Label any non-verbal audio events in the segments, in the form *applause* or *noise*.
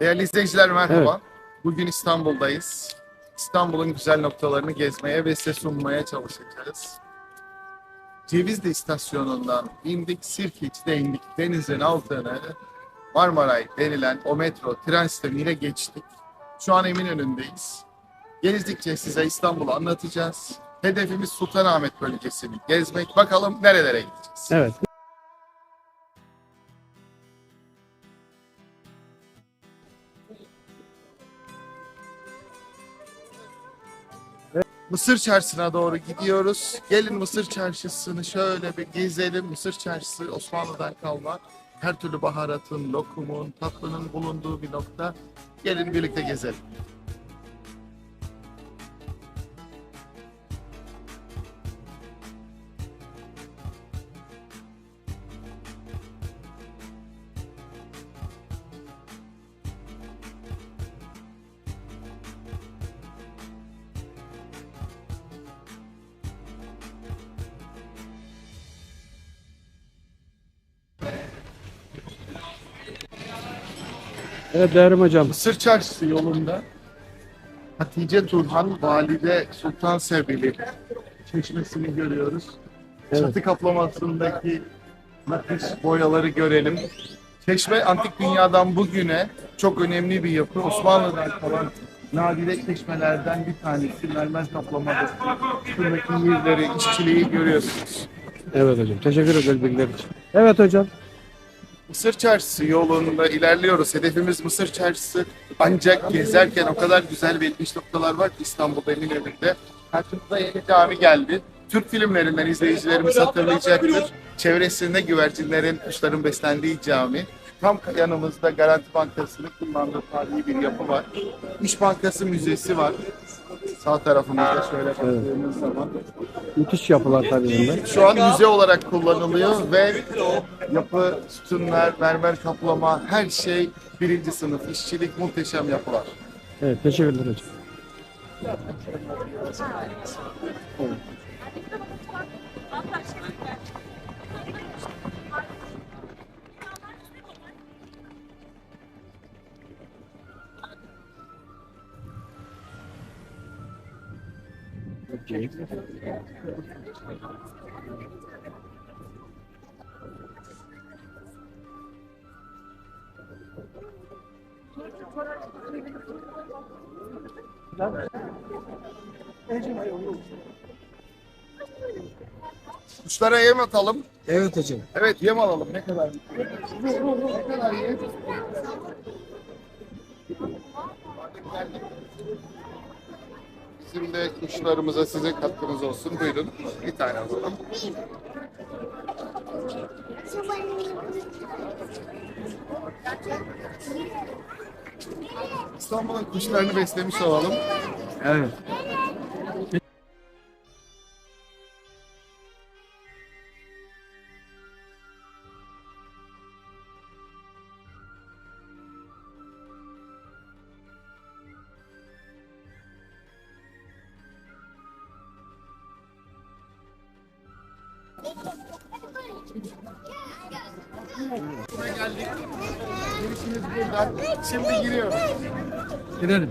Değerli izleyiciler merhaba. Bugün İstanbul'dayız. İstanbul'un güzel noktalarını gezmeye ve size sunmaya çalışacağız. Cevizli istasyonundan indik, Sirkeç'te indik. Denizin altını Marmaray denilen o metro tren sistemiyle geçtik. Şu an Eminönü'ndeyiz. Gezdikçe size İstanbul'u anlatacağız. Hedefimiz Sultanahmet bölgesini gezmek. Bakalım nerelere gideceğiz. Evet. Mısır Çarşısı'na doğru gidiyoruz. Gelin Mısır Çarşısı'nı şöyle bir gezelim. Mısır Çarşısı Osmanlı'dan kalma. Her türlü baharatın, lokumun, tatlının bulunduğu bir nokta. Gelin birlikte gezelim. Evet Değerli hocam. Mısır Çarşısı yolunda Hatice Turhan Valide Sultan Sebili çeşmesini görüyoruz. Evet. Çatı kaplamasındaki nakış boyaları görelim. Çeşme antik dünyadan bugüne çok önemli bir yapı. Osmanlı'dan kalan nadire çeşmelerden bir tanesi mermer kaplamadır. Şuradaki yerleri, işçiliği görüyorsunuz. Evet hocam. Teşekkür ederiz bilgiler için. Evet hocam. Mısır Çarşısı yolunda ilerliyoruz. Hedefimiz Mısır Çarşısı. Ancak gezerken o kadar güzel ve ilginç noktalar var ki İstanbul'da Eminönü'nde. Karşımıza yeni cami geldi. Türk filmlerinden izleyicilerimiz hatırlayacaktır. Çevresinde güvercinlerin, kuşların beslendiği cami. Tam yanımızda Garanti Bankası'nın kullandığı tarihi bir yapı var. İş Bankası Müzesi var. Sağ tarafımızda şöyle baktığımız zaman. Müthiş yapılar tabii bunlar. Şu an müze olarak kullanılıyor ve yapı, sütunlar, mermer kaplama her şey birinci sınıf işçilik muhteşem yapılar. Evet teşekkürler hocam. Kuşlara yem atalım. Evet hocam. Evet yem alalım. Ne kadar? Ne kadar yem? Bizim de kuşlarımıza sizin katkınız olsun. Buyurun. Bir tane alalım. İstanbul'un kuşlarını beslemiş olalım. Evet. Şimdi giriyoruz. Girelim.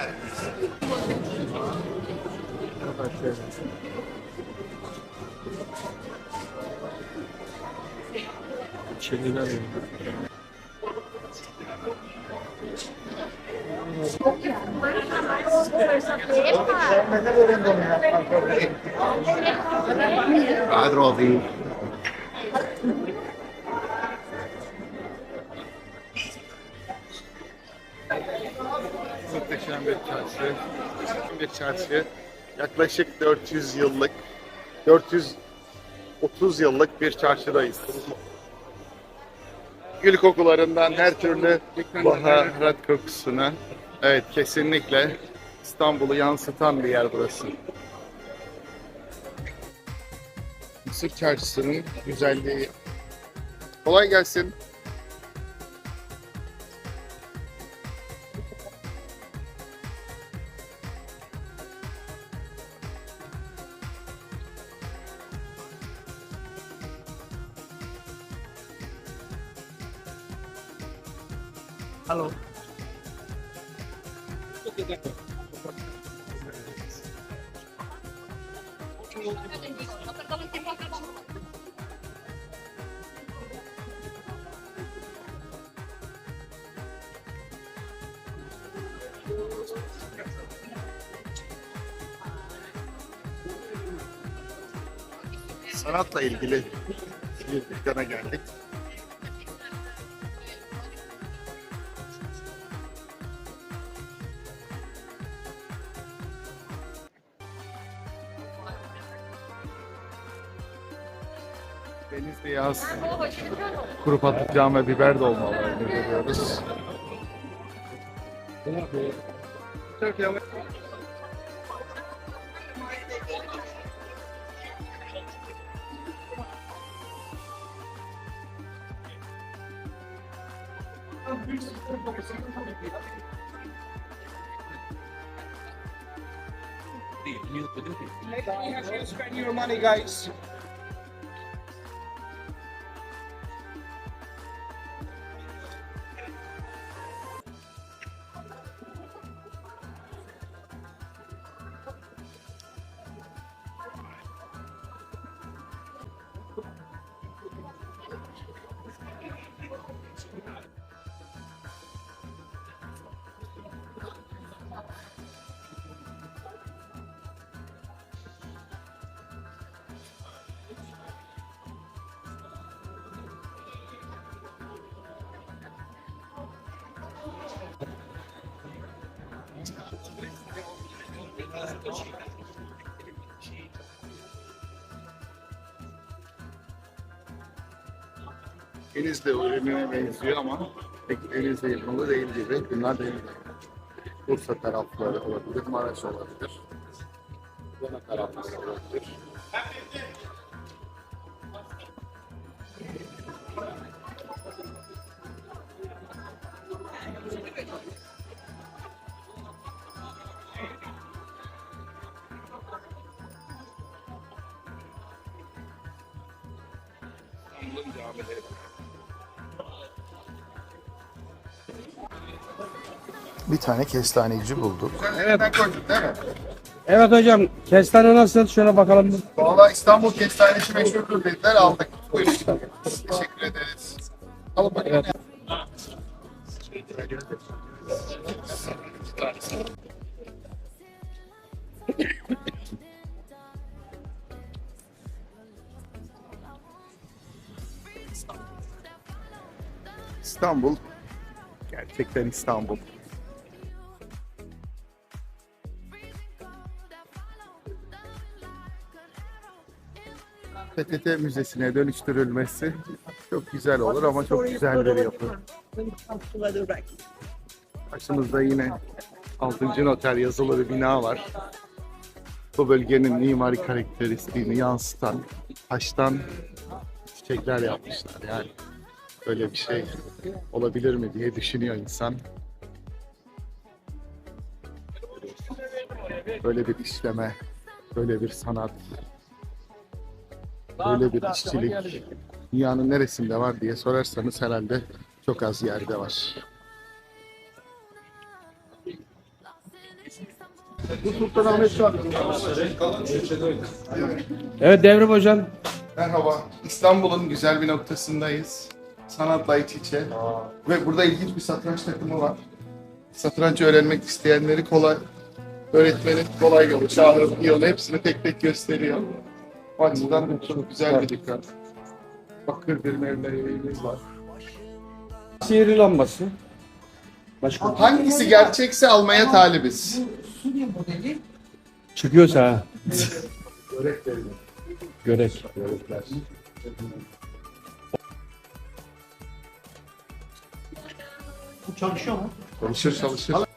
cara. Deixa eu ligar mesmo. Ah, droga, Bir çarşı. Yaklaşık 400 yıllık, 430 yıllık bir çarşıdayız. Gül kokularından her türlü baharat kokusuna. Evet kesinlikle İstanbul'u yansıtan bir yer burası. Mısır çarşısının güzelliği. Kolay gelsin. Hello. Sanatla ilgili bir dükkana geldik. Denizli yaz kuru patlıcan ve biber dolmalarını görüyoruz. you spend your money, guys. Denizli ürününe benziyor ama pek Denizli yapımı değil gibi. Bunlar da Bursa tarafları olabilir, Maraş olabilir. Adana tarafları olabilir. Tane kestaneci bulduk. Evet. koyduk değil mi? Evet hocam, kestane nasıl? Şöyle bakalım. Valla İstanbul kestanesi meşhurdur dediler aldık. Buyurun. Teşekkür ederiz. Alın bakalım. İstanbul. Gerçekten İstanbul. PTT Müzesi'ne dönüştürülmesi çok güzel olur ama çok güzel bir yapı. Karşımızda yine 6. Noter yazılı bir bina var. Bu bölgenin mimari karakteristiğini yansıtan taştan çiçekler yapmışlar. Yani böyle bir şey olabilir mi diye düşünüyor insan. Böyle bir işleme, böyle bir sanat, böyle bir işçilik dünyanın neresinde var diye sorarsanız herhalde çok az yerde var. Evet Devrim hocam. Merhaba. İstanbul'un güzel bir noktasındayız. Sanatla iç içe. Ve burada ilginç bir satranç takımı var. Satranç öğrenmek isteyenleri kolay, öğretmenin kolay yolu, çağrı yolu hepsini tek tek gösteriyor. O açıdan çok güzel bir dükkan. Bakır bir mevlerimiz var. Sihirli lambası. Başka. Hangisi gerçekse almaya talibiz. Çıkıyorsa ha. Görek. Çalışır çalışır.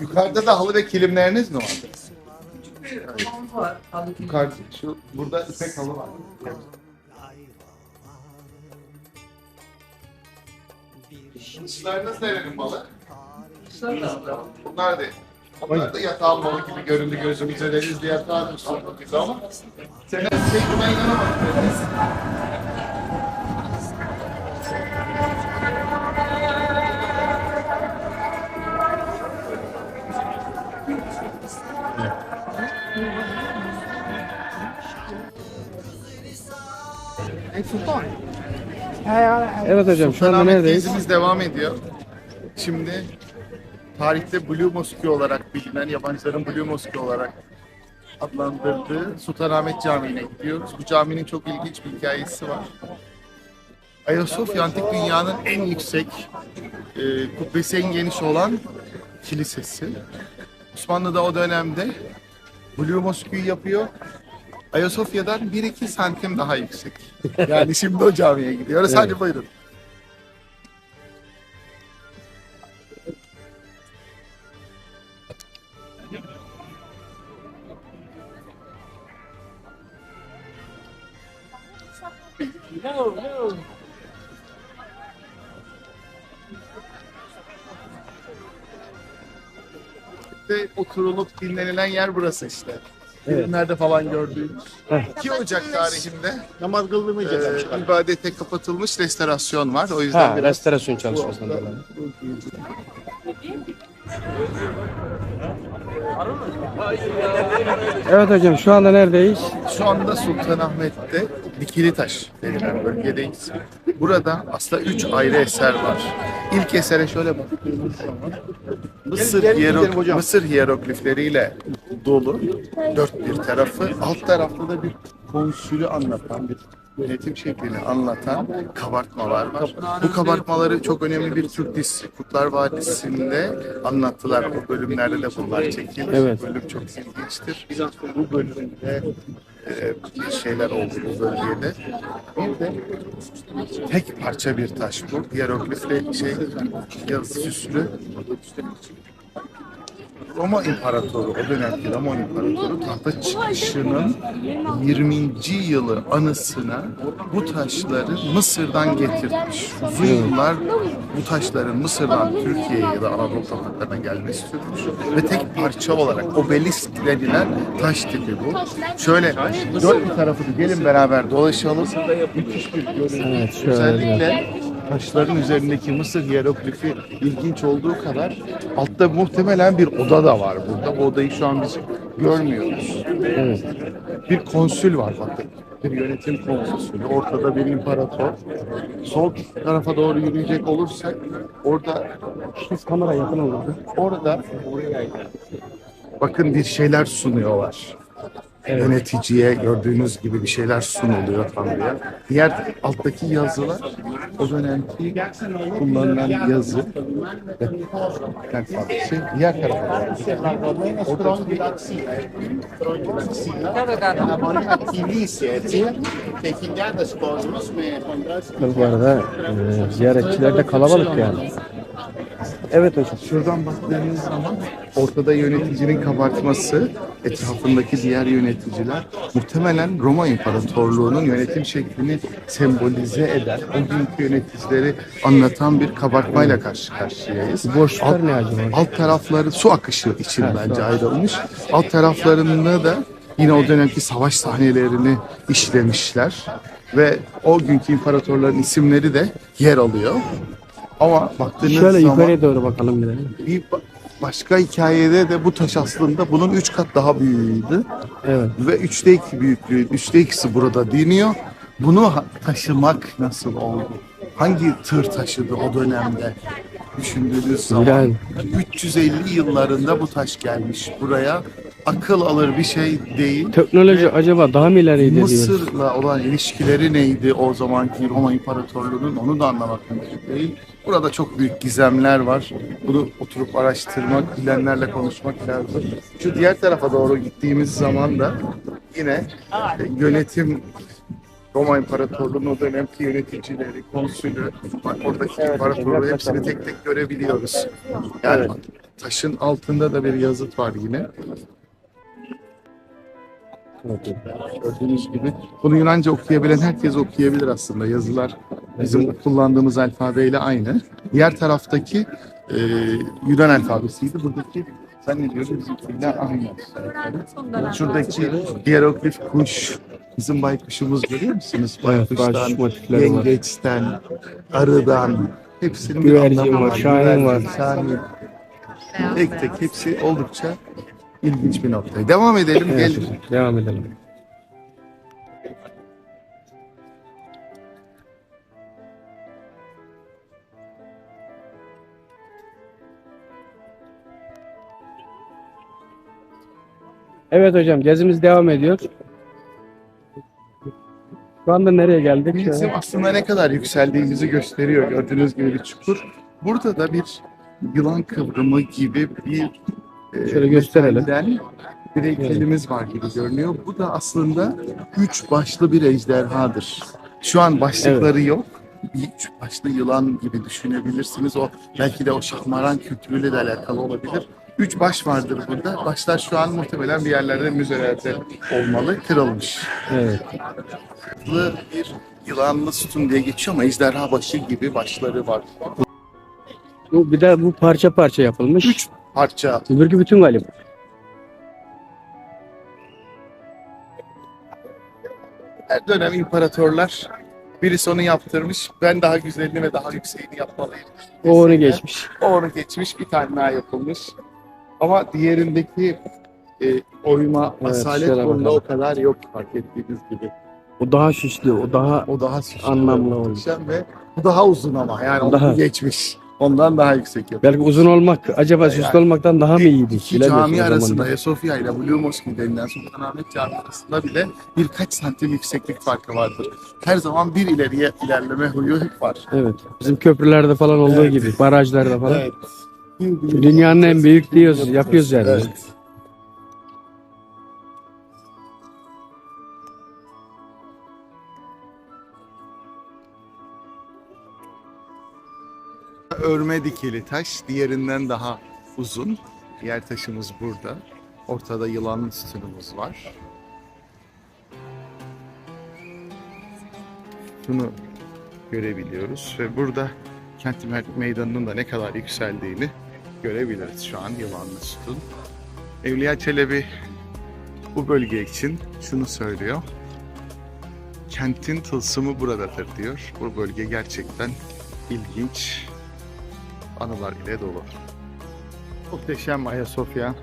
Yukarıda da halı ve kilimleriniz mi var? Yukarıda şu burada ipek halı var. Kuşlarınız nerenin balı? Bunlar da Bunlar da yatağın balı gibi göründü gözümüze denizli yatağın üstünde ama sen şey buna Evet hocam şu anda Sultanahmet neredeyiz? gezimiz devam ediyor. Şimdi tarihte Blue Mosque olarak bilinen, yabancıların Blue Mosque olarak adlandırdığı Sultanahmet Camii'ne gidiyoruz. Bu caminin çok ilginç bir hikayesi var. Ayasofya antik dünyanın en yüksek, e, kubbesi en geniş olan kilisesi. Osmanlı da o dönemde Blue Mosque'yu yapıyor. Ayasofya'dan 1-2 santim daha yüksek. *laughs* Yani şimdi o camiye gidiyoruz. Hadi buyurun. de oturulup dinlenilen yer burası işte. Filmlerde falan gördüğümüz. 2 Ocak tarihinde Namaz kıldırmayacağız. e, ibadete kapatılmış restorasyon var. O yüzden Ha, biraz restorasyon çalışmasından dolayı. Evet hocam şu anda neredeyiz? Şu anda Sultanahmet'te Dikili Taş denilen bölgedeyiz. Burada aslında üç ayrı eser var. İlk esere şöyle baktığımız zaman Mısır, Gelin, gelin hierog- gidelim hocam. Mısır hieroglifleriyle dolu dört bir tarafı. Alt tarafta da bir konsülü anlatan bir yönetim şeklini anlatan kabartmalar var. Bu kabartmaları çok önemli bir Türk dizisi Kurtlar Vadisi'nde anlattılar. Bu bölümlerde de bunlar çekilir. Evet. Bu bölüm çok ilginçtir. Bu bölümde e, şeyler oldu bu bölgede. Bir de tek parça bir taş bu. Hieroglifle şey süslü. Roma İmparatoru, o dönemki Roma İmparatoru tahta çıkışının 20. yılı anısına bu taşları Mısır'dan getirmiş. Uzun yıllar bu taşların Mısır'dan Türkiye'ye ya da Anadolu topraklarına gelmesi sürmüş. Ve tek parça olarak obelisk denilen taş tipi bu. Şöyle dört bir tarafını gelin beraber dolaşalım. Müthiş bir görüntü. Evet, şöyle. Özellikle taşların üzerindeki Mısır hieroglifi ilginç olduğu kadar altta muhtemelen bir oda da var burada. Bu odayı şu an biz görmüyoruz. Evet. Bir konsül var bakın. Bir yönetim konsülü. Ortada bir imparator. Sol tarafa doğru yürüyecek olursak orada Biz kamera yakın olurdu. orada bakın bir şeyler sunuyorlar. Yöneticiye gördüğünüz gibi bir şeyler sunuluyor Tanrı'ya. Diğer alttaki yazılar o dönemki kullanılan yazı ve alfabesi. Diğer tarafa. Oradaki Bu arada e, ziyaretçiler de kalabalık yani. Evet hocam. Şuradan baktığınız zaman ortada yöneticinin kabartması, etrafındaki diğer yöneticiler muhtemelen Roma İmparatorluğu'nun yönetim şeklini sembolize eden, o günkü yöneticileri anlatan bir kabartmayla karşı karşıyayız. Boşluklar Alt- ne acaba? Alt tarafları su akışı için Ha, bence su ayrılmış. Alt taraflarında da yine o dönemki savaş sahnelerini işlemişler ve o günkü imparatorların isimleri de yer alıyor. Ama baktığınız Şöyle zaman yukarıya doğru bakalım bir de. bir ba- başka hikayede de bu taş aslında bunun üç kat daha büyüğüydü. Evet. Ve üçte iki büyüklüğü, üçte ikisi burada deniyor. Bunu ha- taşımak nasıl oldu? Hangi tır taşıdı o dönemde? Düşündüğünüz zaman. Yani. 350 yıllarında bu taş gelmiş buraya. Akıl alır bir şey değil. Teknoloji acaba daha mı ileriydi diyor. Mısır'la olan ilişkileri neydi o zamanki Roma İmparatorluğu'nun onu da anlamak mümkün değil. Burada çok büyük gizemler var. Bunu oturup araştırmak, bilenlerle konuşmak lazım. Şu diğer tarafa doğru gittiğimiz zaman da yine e, yönetim Roma İmparatorluğu'nun o dönemki yöneticileri, konsülü, bak oradaki imparatorluğu hepsini tek tek görebiliyoruz. Yani taşın altında da bir yazıt var yine. Gördüğünüz gibi. Bunu Yunanca okuyabilen herkes okuyabilir aslında. Yazılar bizim kullandığımız alfabeyle aynı. Diğer taraftaki e, Yunan alfabesiydi. Buradaki zannediyorum bizimkiyle aynı. Şuradaki hieroglif kuş, bizim baykuşumuz görüyor musunuz? Evet, Baykuştan, yengeçten, arıdan, hepsinin bir Güvercin anlamı var, şahin var. Şahin. Tek tek hepsi oldukça ilginç bir nokta. Devam edelim. Evet, Gelin. devam edelim. Evet hocam gezimiz devam ediyor. Şu anda nereye geldik? Bizim Şöyle. aslında ne kadar yükseldiğimizi gösteriyor. Gördüğünüz gibi bir çukur. Burada da bir yılan kıvrımı gibi bir Şöyle gösterelim. bir heykelimiz var gibi görünüyor. Bu da aslında üç başlı bir ejderhadır. Şu an başlıkları yok. Bir üç başlı yılan gibi düşünebilirsiniz. O belki de o şahmaran kültürüyle de alakalı olabilir. Üç baş vardır burada. Başlar şu an muhtemelen bir yerlerde müzelerde olmalı. Kırılmış. Evet. Bir yılanlı sütun diye geçiyor ama ejderha başı gibi başları var. Bu bir de bu parça parça yapılmış. Üç parça. Öbürkü bütün galiba. Her dönem imparatorlar birisi onu yaptırmış. Ben daha güzelini ve daha yükseğini yapmalıyım. O onu geçmiş. O onu geçmiş. Bir tane daha yapılmış. Ama diğerindeki e, oyma, Evet, asalet bunda o kadar yok fark ettiğiniz gibi. O daha süslü, o daha O daha süslü, Anlamlı muhteşem ve bu daha uzun ama yani onu Daha. geçmiş. Ondan daha yüksek yapıyor. belki uzun olmak acaba süslü olmaktan daha mı iyiydi? İki cami arasında da. Ayasofya ile Blue Mosque denilen Sultanahmet Camii arasında bile birkaç santim yükseklik farkı vardır. Her zaman bir ileriye ilerleme huyu hep var. Evet. Bizim köprülerde falan olduğu Evet. gibi, barajlarda falan. Evet. Dünyanın en büyük diyoruz, yapıyoruz yani. Evet. Örme dikili taş diğerinden daha uzun. Diğer taşımız burada. Ortada yılan sütunumuz var. Bunu görebiliyoruz ve burada Kent Meydanı'nın da ne kadar yükseldiğini görebiliriz şu an yılanlı sütun. Evliya Çelebi bu bölge için şunu söylüyor. Kentin tılsımı buradadır diyor. Bu bölge gerçekten ilginç anılar ile dolu. Muhteşem Ayasofya.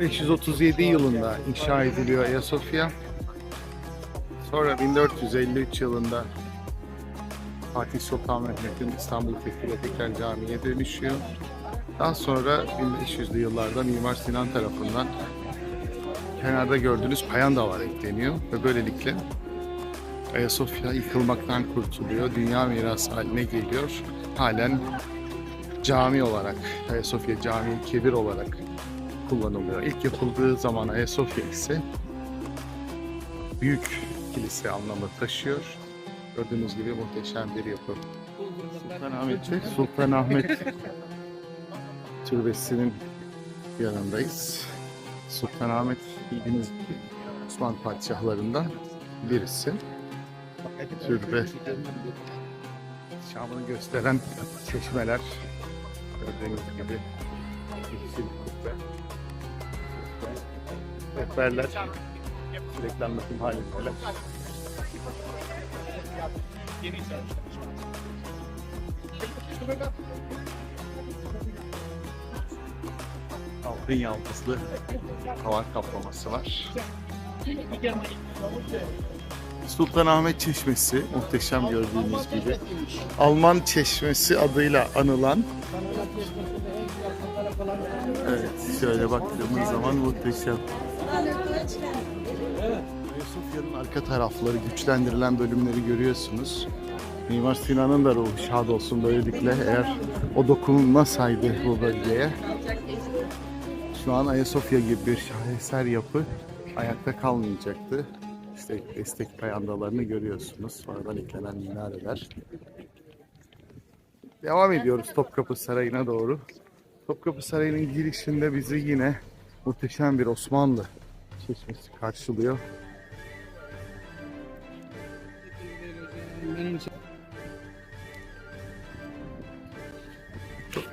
...537 yılında inşa ediliyor Ayasofya. Sonra 1453 yılında Fatih Sultan Mehmet'in İstanbul Fethi'yle tekrar camiye dönüşüyor. Daha sonra 1500'lü yıllarda Mimar Sinan tarafından kenarda gördüğünüz payandalar ekleniyor ve böylelikle Ayasofya yıkılmaktan kurtuluyor. Dünya mirası haline geliyor. Halen cami olarak, Ayasofya Camii Kebir olarak kullanılıyor. İlk yapıldığı zaman Ayasofya ise büyük kilise anlamı taşıyor. Gördüğünüz gibi muhteşem bir yapı. Sultanahmet'te Sultanahmet *laughs* Türbesi'nin yanındayız. Sultanahmet bildiğiniz gibi Osmanlı padişahlarından birisi. Türbe Şam'ını gösteren çeşmeler gördüğünüz gibi yeşil kubbe. Rehberler Sürekli anlatım halinde. Altın yaldızlı tavan kaplaması var. Sultanahmet Çeşmesi muhteşem gördüğünüz gibi. Alman Çeşmesi adıyla anılan Evet şöyle baktığımız zaman muhteşem. Ayasofya'nın arka tarafları güçlendirilen bölümleri görüyorsunuz. Mimar Sinan'ın da ruhu şad olsun böylelikle eğer o dokunulmasaydı bu bölgeye şu an Ayasofya gibi bir şaheser yapı ayakta kalmayacaktı. İşte destek payandalarını görüyorsunuz. Sonradan eklenen minareler. Devam ediyoruz Topkapı Sarayı'na doğru. Topkapı Sarayı'nın girişinde bizi yine muhteşem bir Osmanlı çeşmesi karşılıyor.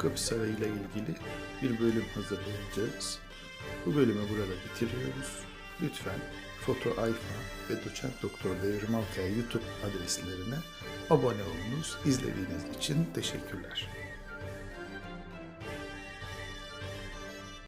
Topkapı Sarayı ile ilgili bir bölüm hazırlayacağız. Bu bölümü burada bitiriyoruz. Lütfen Foto Alfa ve Doçent Doktor Devrim Alkaya YouTube adreslerine abone olunuz. İzlediğiniz için teşekkürler.